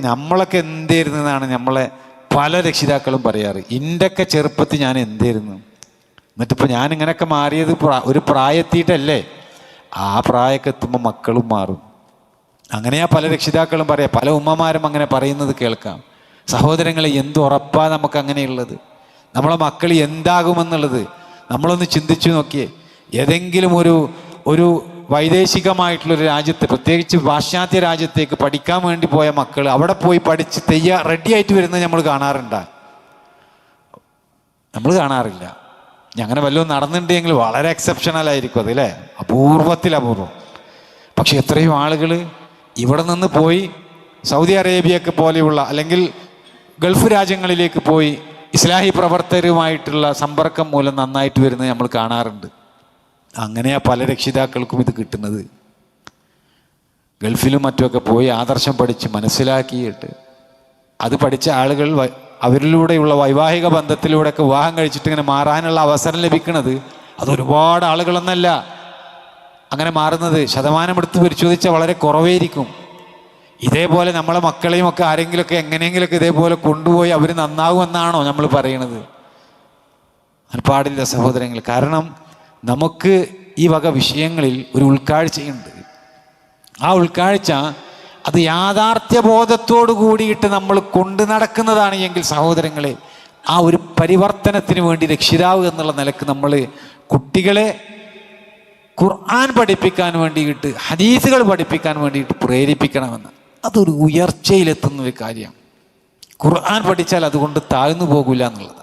നമ്മളൊക്കെ എന്തായിരുന്നു എന്നാണ് നമ്മളെ പല രക്ഷിതാക്കളും പറയാറ്. ഇന്റെയൊക്കെ ചെറുപ്പത്തിൽ ഞാൻ എന്തായിരുന്നു എന്നിട്ടിപ്പോൾ ഞാൻ ഇങ്ങനെയൊക്കെ മാറിയത് ഒരു പ്രായത്തിയിട്ടല്ലേ? ആ പ്രായമൊക്കെ എത്തുമ്പോൾ മക്കളും മാറും. അങ്ങനെയാ പല രക്ഷിതാക്കളും പറയാം പല ഉമ്മമാരും അങ്ങനെ പറയുന്നത് കേൾക്കാം. സഹോദരങ്ങളെ എന്ത് ഉറപ്പാ നമുക്ക് അങ്ങനെയുള്ളത്? നമ്മളെ മക്കൾ എന്താകുമെന്നുള്ളത് നമ്മളൊന്ന് ചിന്തിച്ചു നോക്കിയേ. ഏതെങ്കിലും ഒരു ഒരു വൈദേശികമായിട്ടുള്ളൊരു രാജ്യത്ത് പ്രത്യേകിച്ച് പാശ്ചാത്യ രാജ്യത്തേക്ക് പഠിക്കാൻ വേണ്ടി പോയ മക്കൾ അവിടെ പോയി പഠിച്ച് തെയ്യ റെഡി ആയിട്ട് വരുന്നത് നമ്മൾ കാണാറുണ്ട്. നമ്മൾ കാണാറില്ല. അങ്ങനെ വല്ലതും നടന്നിട്ടുണ്ടെങ്കിൽ വളരെ എക്സെപ്ഷണൽ ആയിരിക്കും അതല്ലേ അപൂർവത്തിൽ അപൂർവം. പക്ഷെ എത്രയും ആളുകൾ ഇവിടെ നിന്ന് പോയി സൗദി അറേബ്യയൊക്കെ പോലെയുള്ള അല്ലെങ്കിൽ ഗൾഫ് രാജ്യങ്ങളിലേക്ക് പോയി ഇസ്ലാഹി പ്രവർത്തകരുമായിട്ടുള്ള സമ്പർക്കം മൂലം നന്നായിട്ട് വരുന്നത് നമ്മൾ കാണാറുണ്ട്. അങ്ങനെയാ പല രക്ഷിതാക്കൾക്കും ഇത് കിട്ടുന്നത്. ഗൾഫിലും മറ്റുമൊക്കെ പോയി ആദർശം പഠിച്ച് മനസ്സിലാക്കിയിട്ട് അത് പഠിച്ച ആളുകൾ അവരിലൂടെയുള്ള വൈവാഹിക ബന്ധത്തിലൂടെയൊക്കെ വിവാഹം കഴിച്ചിട്ട് ഇങ്ങനെ മാറാനുള്ള അവസരം ലഭിക്കുന്നത് അതൊരുപാട് ആളുകളൊന്നല്ല. അങ്ങനെ മാറുന്നത് ശതമാനം എടുത്ത് പരിശോധിച്ചാൽ വളരെ കുറവേയിരിക്കും. ഇതേപോലെ നമ്മളെ മക്കളെയും ഒക്കെ ആരെങ്കിലുമൊക്കെ എങ്ങനെയെങ്കിലുമൊക്കെ ഇതേപോലെ കൊണ്ടുപോയി അവർ നന്നാകുമെന്നാണോ നമ്മൾ പറയണത്. അത് പാടില്ല സഹോദരങ്ങൾ കാരണം നമുക്ക് ഈ വക വിഷയങ്ങളിൽ ഒരു ഉൾക്കാഴ്ചയുണ്ട്. ആ ഉൾക്കാഴ്ച അത് യാഥാർത്ഥ്യബോധത്തോടു കൂടിയിട്ട് നമ്മൾ കൊണ്ടു നടക്കുന്നതാണ് എങ്കിൽ സഹോദരങ്ങളെ ആ ഒരു പരിവർത്തനത്തിന് വേണ്ടി രക്ഷിതാവ് എന്നുള്ള നിലയ്ക്ക് നമ്മൾ കുട്ടികളെ ഖുർആൻ പഠിപ്പിക്കാൻ വേണ്ടിയിട്ട് ഹദീസുകൾ പഠിപ്പിക്കാൻ വേണ്ടിയിട്ട് പ്രേരിപ്പിക്കണമെന്ന്. അതൊരു ഉയർച്ചയിലെത്തുന്ന ഒരു കാര്യമാണ്. ഖുർആൻ പഠിച്ചാൽ അതുകൊണ്ട് താഴ്ന്നു പോകില്ല എന്നുള്ളത്.